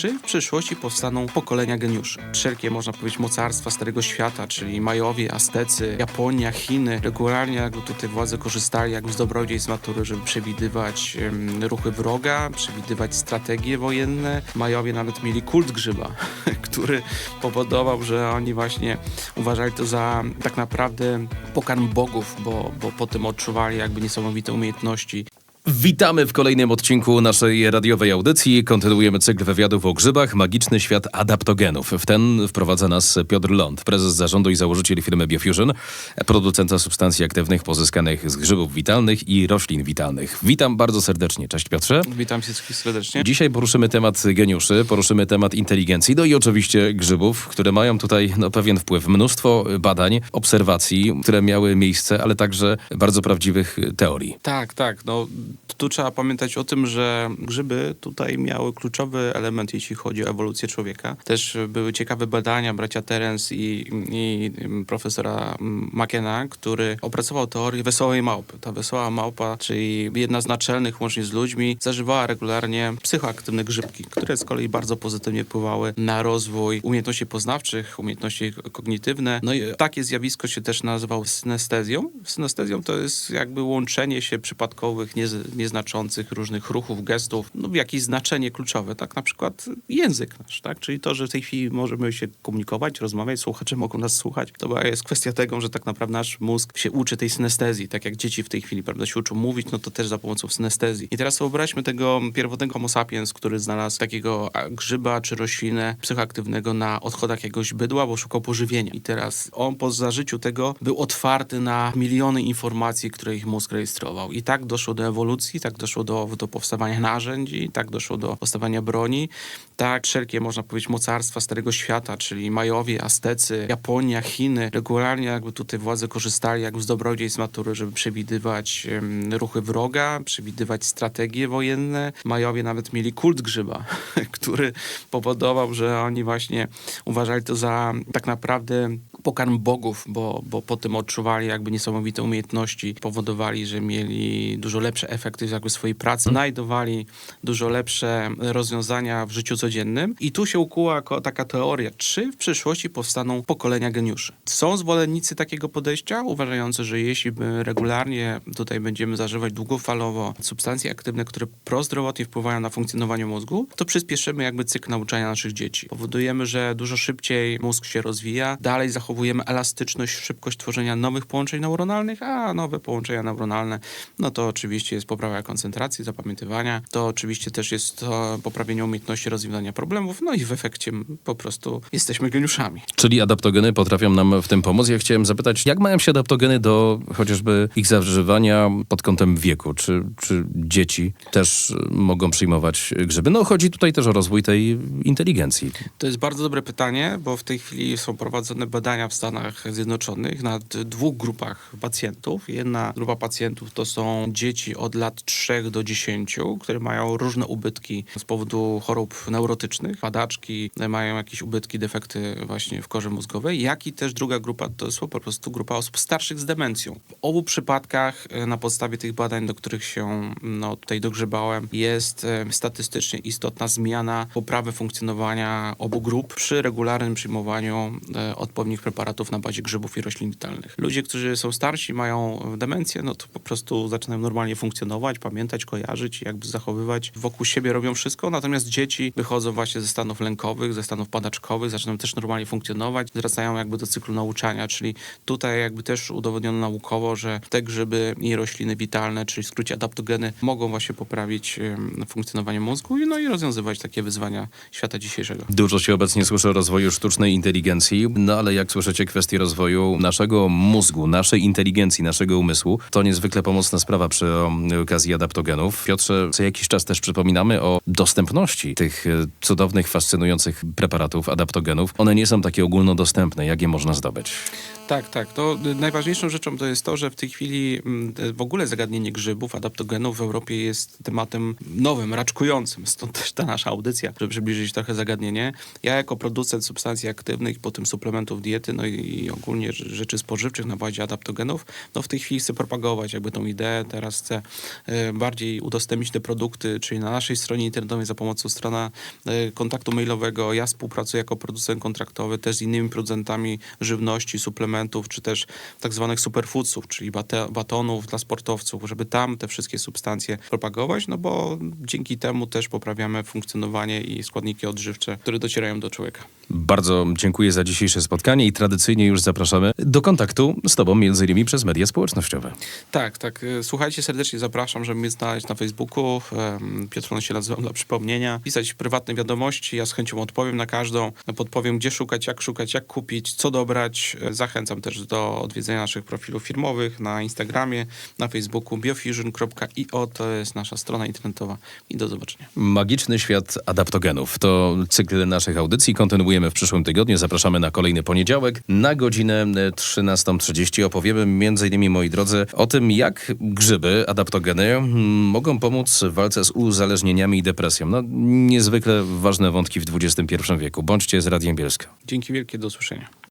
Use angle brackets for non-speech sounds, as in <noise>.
czy w przyszłości powstaną pokolenia geniuszy. Wszelkie, można powiedzieć, mocarstwa Starego Świata, czyli Majowie, Aztecy, Japonia, Chiny, regularnie jakby tutaj władze korzystali jakby z dobrodziejstw natury, żeby przewidywać em, ruchy wroga, przewidywać strategie wojenne. Majowie nawet mieli kult grzyba, <laughs> który powodował, że oni właśnie uważali to za tak naprawdę pokarm bogów, bo, bo po tym odczuwali jakby niesamowite umiejętności Witamy w kolejnym odcinku naszej radiowej audycji. Kontynuujemy cykl wywiadów o grzybach, magiczny świat adaptogenów. W ten wprowadza nas Piotr Ląd, prezes zarządu i założyciel firmy Biofusion, producenta substancji aktywnych pozyskanych z grzybów witalnych i roślin witalnych. Witam bardzo serdecznie. Cześć Piotrze. Witam wszystkich serdecznie. Dzisiaj poruszymy temat geniuszy, poruszymy temat inteligencji, no i oczywiście grzybów, które mają tutaj no, pewien wpływ. Mnóstwo badań, obserwacji, które miały miejsce, ale także bardzo prawdziwych teorii. Tak, tak. No, tu trzeba pamiętać o tym, że grzyby tutaj miały kluczowy element, jeśli chodzi o ewolucję człowieka. Też były ciekawe badania bracia Terence i, i profesora McKenna, który opracował teorię wesołej małpy. Ta wesoła małpa, czyli jedna z naczelnych łącznie z ludźmi, zażywała regularnie psychoaktywne grzybki, które z kolei bardzo pozytywnie wpływały na rozwój umiejętności poznawczych, umiejętności kognitywne. No i takie zjawisko się też nazywało synestezją. Synestezją to jest jakby łączenie się przypadkowych, nie, nieznaczących różnych ruchów, gestów, no jakieś znaczenie kluczowe, tak? Na przykład język nasz, tak? Czyli to, że w tej chwili możemy się komunikować, rozmawiać, słuchacze mogą nas słuchać. To jest kwestia tego, że tak naprawdę nasz mózg się uczy tej synestezji, tak jak dzieci w tej chwili, prawda, się uczą mówić, no to też za pomocą synestezji. I teraz wyobraźmy tego pierwotnego homo sapiens, który znalazł takiego grzyba czy roślinę psychoaktywnego na odchodach jakiegoś bydła, bo szukał pożywienia. I teraz on po zażyciu tego był otwarty na miliony informacji, które ich mózg rejestrował. I tak doszło do ewolucji, tak doszło do, do powstawania narzędzi, tak doszło do powstawania broni, tak wszelkie, można powiedzieć, mocarstwa Starego Świata, czyli Majowie, Aztecy, Japonia, Chiny, regularnie jakby tutaj władze korzystali jakby z dobrodziejstw natury, żeby przewidywać em, ruchy wroga, przewidywać strategie wojenne. Majowie nawet mieli kult grzyba, <laughs> który powodował, że oni właśnie uważali to za tak naprawdę pokarm bogów, bo, bo po tym odczuwali jakby niesamowite umiejętności, powodowali, że mieli dużo lepsze efekty jakby swojej pracy, znajdowali dużo lepsze rozwiązania w życiu codziennym i tu się ukuła taka teoria, czy w przyszłości powstaną pokolenia geniuszy. Są zwolennicy takiego podejścia, uważający, że jeśli my regularnie tutaj będziemy zażywać długofalowo substancje aktywne, które prozdrowotnie wpływają na funkcjonowanie mózgu, to przyspieszymy jakby cykl nauczania naszych dzieci. Powodujemy, że dużo szybciej mózg się rozwija, dalej zachowujemy elastyczność, szybkość tworzenia nowych połączeń neuronalnych, a nowe połączenia neuronalne, no to oczywiście jest poprawa koncentracji, zapamiętywania, to oczywiście też jest to poprawienie umiejętności rozwiązania problemów, no i w efekcie po prostu jesteśmy geniuszami. Czyli adaptogeny potrafią nam w tym pomóc. Ja chciałem zapytać, jak mają się adaptogeny do chociażby ich zażywania pod kątem wieku? Czy, czy dzieci też mogą przyjmować grzyby? No chodzi tutaj też o rozwój tej inteligencji. To jest bardzo dobre pytanie, bo w tej chwili są prowadzone badania w Stanach Zjednoczonych nad dwóch grupach pacjentów. Jedna grupa pacjentów to są dzieci od lat 3 do 10, które mają różne ubytki z powodu chorób neurotycznych, padaczki, mają jakieś ubytki, defekty właśnie w korze mózgowej, jak i też druga grupa to jest po prostu grupa osób starszych z demencją. W obu przypadkach e, na podstawie tych badań, do których się no, tutaj dogrzebałem, jest e, statystycznie istotna zmiana poprawy funkcjonowania obu grup przy regularnym przyjmowaniu e, odpowiednich na bazie grzybów i roślin witalnych. Ludzie, którzy są starsi, mają demencję, no to po prostu zaczynają normalnie funkcjonować, pamiętać, kojarzyć jakby zachowywać wokół siebie, robią wszystko, natomiast dzieci wychodzą właśnie ze stanów lękowych, ze stanów padaczkowych, zaczynają też normalnie funkcjonować, wracają jakby do cyklu nauczania, czyli tutaj jakby też udowodniono naukowo, że te grzyby i rośliny witalne, czyli w skrócie adaptogeny, mogą właśnie poprawić funkcjonowanie mózgu no i rozwiązywać takie wyzwania świata dzisiejszego. Dużo się obecnie słyszy o rozwoju sztucznej inteligencji, no ale jak słyszycie kwestii rozwoju naszego mózgu, naszej inteligencji, naszego umysłu, to niezwykle pomocna sprawa przy okazji adaptogenów. Piotrze, co jakiś czas też przypominamy o dostępności tych e, cudownych, fascynujących preparatów, adaptogenów. One nie są takie ogólnodostępne, jak je można zdobyć. Tak, tak. To y, najważniejszą rzeczą to jest to, że w tej chwili mm, w ogóle zagadnienie grzybów, adaptogenów w Europie jest tematem nowym, raczkującym. Stąd też ta nasza audycja, żeby przybliżyć trochę zagadnienie. Ja jako producent substancji aktywnych, potem suplementów diety, no i, ogólnie rz- rzeczy spożywczych na bazie adaptogenów, no w tej chwili chcę propagować jakby tą ideę. Teraz chcę y, bardziej udostępnić te produkty, czyli na naszej stronie internetowej za pomocą strona y, kontaktu mailowego. Ja współpracuję jako producent kontraktowy też z innymi producentami żywności, suplementów, czy też tak zwanych superfoodsów, czyli batonów dla sportowców, żeby tam te wszystkie substancje propagować, no bo dzięki temu też poprawiamy funkcjonowanie i składniki odżywcze, które docierają do człowieka. Bardzo dziękuję za dzisiejsze spotkanie i tradycyjnie już zapraszamy do kontaktu z Tobą, między innymi przez media społecznościowe. Tak, tak. y, Słuchajcie, serdecznie zapraszam, żeby mnie znaleźć na Facebooku. Piotr się nazywam dla przypomnienia. Pisać prywatne wiadomości, ja z chęcią odpowiem na każdą. Podpowiem, gdzie szukać, jak szukać, jak kupić, co dobrać. E, Zachęcam też do odwiedzenia naszych profilów firmowych na Instagramie, na Facebooku biofusion.io to jest nasza strona internetowa i do zobaczenia. Magiczny świat adaptogenów to cykl naszych audycji. Kontynuujemy w przyszłym tygodniu. Zapraszamy na kolejny poniedziałek. Na godzinę 13.30 opowiemy między innymi, moi drodzy, o tym, jak grzyby, adaptogeny mm, mogą pomóc w walce z uzależnieniami i depresją. No, niezwykle ważne wątki w XXI wieku. Bądźcie z Radiem Bielska. Dzięki wielkie, do usłyszenia.